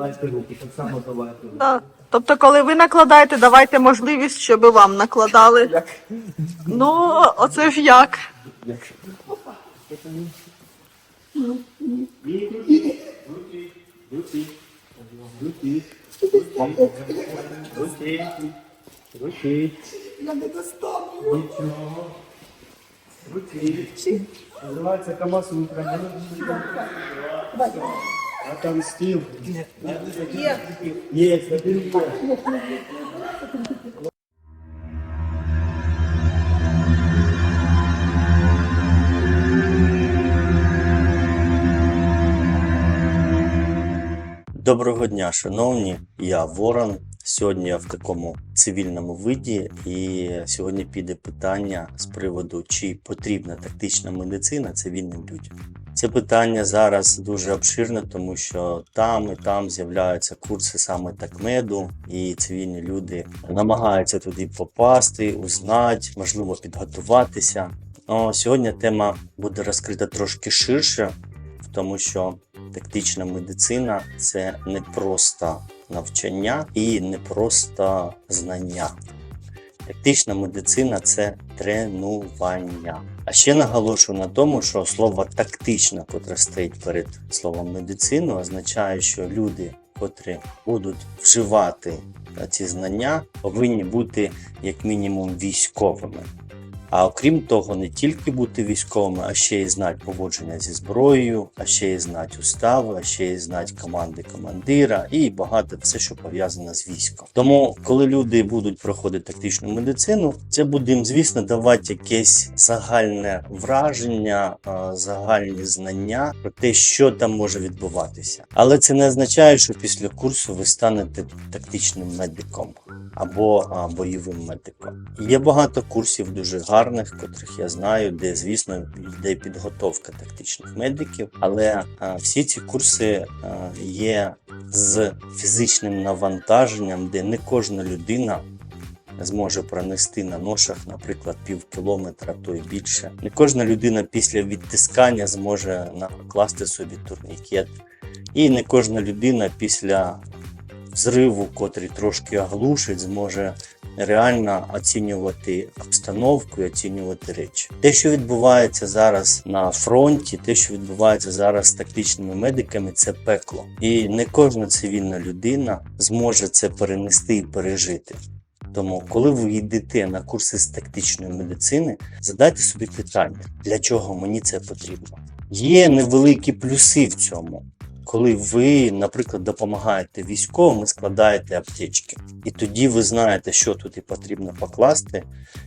Дайте руки, так само давайте. Да. Тобто, коли ви накладаєте, давайте можливість, щоб вам накладали. Як? Ну, оце ж як. Як? Руки, руки, руки, руки. Я не достану. Нічого. Руки. Називається Камасутра. А там нет, нет. Є, це є. Доброго дня, шановні. Я Ворон. Сьогодні я в такому цивільному виді, і сьогодні піде питання з приводу, чи потрібна тактична медицина цивільним людям. Це питання зараз дуже обширне, тому що там і там з'являються курси саме такмеду, і цивільні люди намагаються туди попасти, узнати, можливо, підготуватися. Но сьогодні тема буде розкрита трошки ширше, тому що тактична медицина це не просто навчання і не просто знання. Тактична медицина це тренування. А ще наголошую на тому, що слово тактична, котре стоїть перед словом медицину, означає, що люди, котрі будуть вживати ці знання, повинні бути як мінімум військовими. А окрім того, не тільки бути військовими, а ще й знати поводження зі зброєю, а ще й знати устави, а ще й знати команди командира і багато все, що пов'язане з військом. Тому, коли люди будуть проходити тактичну медицину, це буде їм, звісно, давати якесь загальне враження, загальні знання про те, що там може відбуватися. Але це не означає, що після курсу ви станете тактичним медиком або бойовим медиком. Є багато курсів дуже гарних, котрих я знаю, де, звісно, йде підготовка тактичних медиків, але а, всі ці курси а, є з фізичним навантаженням, де не кожна людина. Зможе пронести на ношах, наприклад, пів кілометра, то й більше. Не кожна людина після відтискання зможе накласти собі турнікет, і не кожна людина після взриву, котрий трошки оглушить, зможе реально оцінювати обстановку і оцінювати речі. Те, що відбувається зараз на фронті, те, що відбувається зараз з тактичними медиками, це пекло. І не кожна цивільна людина зможе це перенести і пережити. Тому, коли ви йдете на курси з тактичної медицини, задайте собі питання, для чого мені це потрібно. Є невеликі плюси в цьому коли ви, наприклад, допомагаєте військовим і складаєте аптечки. І тоді ви знаєте, що тут і потрібно покласти,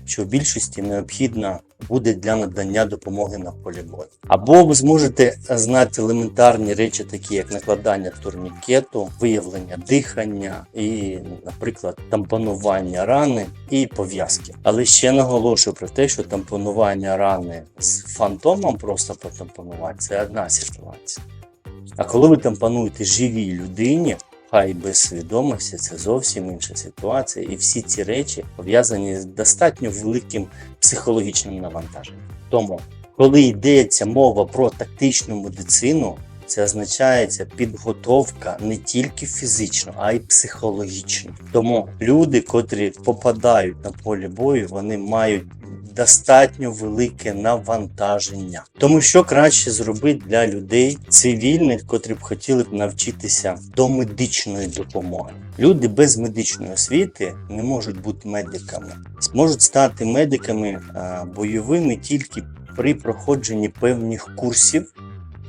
що в більшості необхідно буде для надання допомоги на полі бою. Або ви зможете знати елементарні речі, такі як накладання турнікету, виявлення дихання і, наприклад, тампонування рани і пов'язки. Але ще наголошую про те, що тампонування рани з фантомом просто потампонувати це одна ситуація. А коли ви тампонуєте живій людині, хай без свідомості, це зовсім інша ситуація, і всі ці речі пов'язані з достатньо великим психологічним навантаженням. Тому, коли йдеться мова про тактичну медицину, це означає підготовка не тільки фізично, а й психологічно. Тому люди, котрі попадають на полі бою, вони мають достатньо велике навантаження. Тому що краще зробити для людей цивільних, котрі б хотіли б навчитися до медичної допомоги. Люди без медичної освіти не можуть бути медиками, зможуть стати медиками бойовими тільки при проходженні певних курсів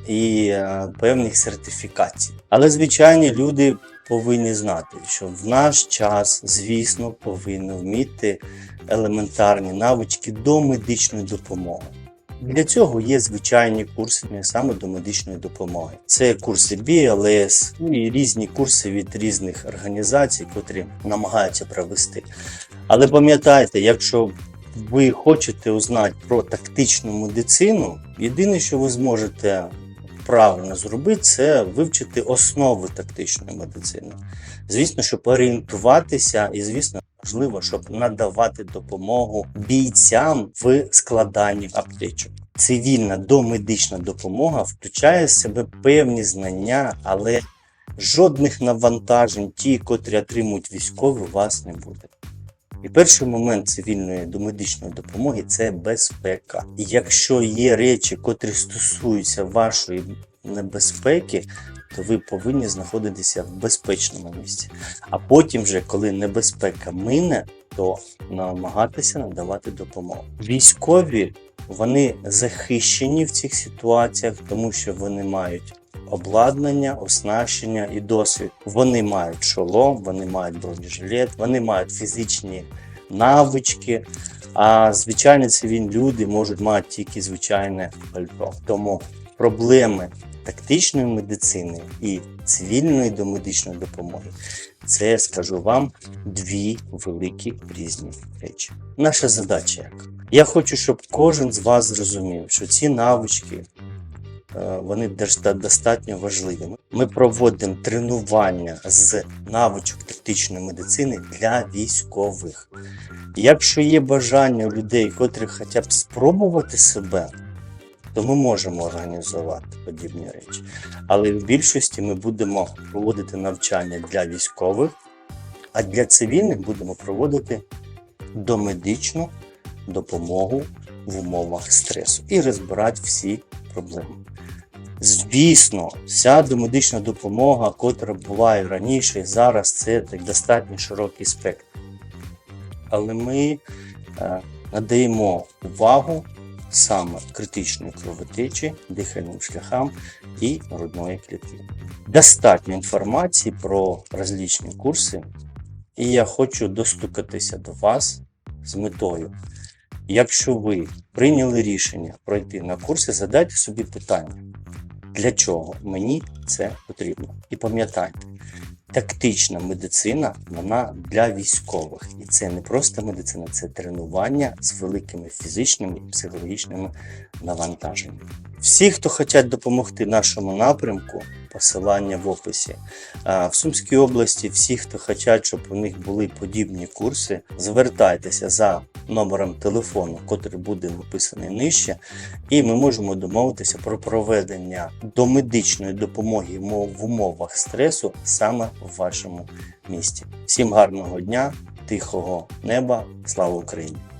і певних сертифікацій. Але звичайні люди повинні знати, що в наш час, звісно, повинні вміти елементарні навички до медичної допомоги. Для цього є звичайні курси саме до медичної допомоги. Це курси ну і різні курси від різних організацій, котрі намагаються провести. Але пам'ятайте, якщо ви хочете узнати про тактичну медицину, єдине, що ви зможете правильно зробити, це вивчити основи тактичної медицини. Звісно, щоб орієнтуватися, і звісно, можливо, щоб надавати допомогу бійцям в складанні аптечок. Цивільна домедична допомога включає в себе певні знання, але жодних навантажень, ті, котрі отримують військові, у вас не буде. І перший момент цивільної домедичної допомоги це безпека. Якщо є речі, котрі стосуються вашої небезпеки, то ви повинні знаходитися в безпечному місці. А потім, вже, коли небезпека мине, то намагатися надавати допомогу. Військові вони захищені в цих ситуаціях, тому що вони мають обладнання, оснащення і досвід. Вони мають шолом, вони мають бронежилет, вони мають фізичні навички. А звичайні цивільні люди можуть мати тільки звичайне пальто. Тому проблеми тактичної медицини і цивільної домедичної допомоги це скажу вам дві великі різні речі. Наша задача як? Я хочу, щоб кожен з вас зрозумів, що ці навички вони достатньо важливі. Ми проводимо тренування з навичок тактичної медицини для військових. Якщо є бажання у людей, котрі хочуть спробувати себе, то ми можемо організувати подібні речі. Але в більшості ми будемо проводити навчання для військових, а для цивільних будемо проводити домедичну допомогу в умовах стресу і розбирати всі проблеми. Звісно, вся домедична допомога, котра була і раніше, і зараз це так достатньо широкий спектр. Але ми е, надаємо увагу саме критичної кровотечі, дихальним шляхам і грудної клітини. Достатньо інформації про различні курси, і я хочу достукатися до вас з метою. Якщо ви прийняли рішення пройти на курси, задайте собі питання, для чого мені це потрібно. І пам'ятайте, тактична медицина вона для військових. І це не просто медицина, це тренування з великими фізичними і психологічними навантаженнями. Всі, хто хочуть допомогти нашому напрямку, посилання в описі. В Сумській області всі, хто хочуть, щоб у них були подібні курси, звертайтеся за номером телефону, який буде написаний нижче, і ми можемо домовитися про проведення домедичної допомоги в умовах стресу саме в вашому місті. Всім гарного дня, тихого неба, слава Україні!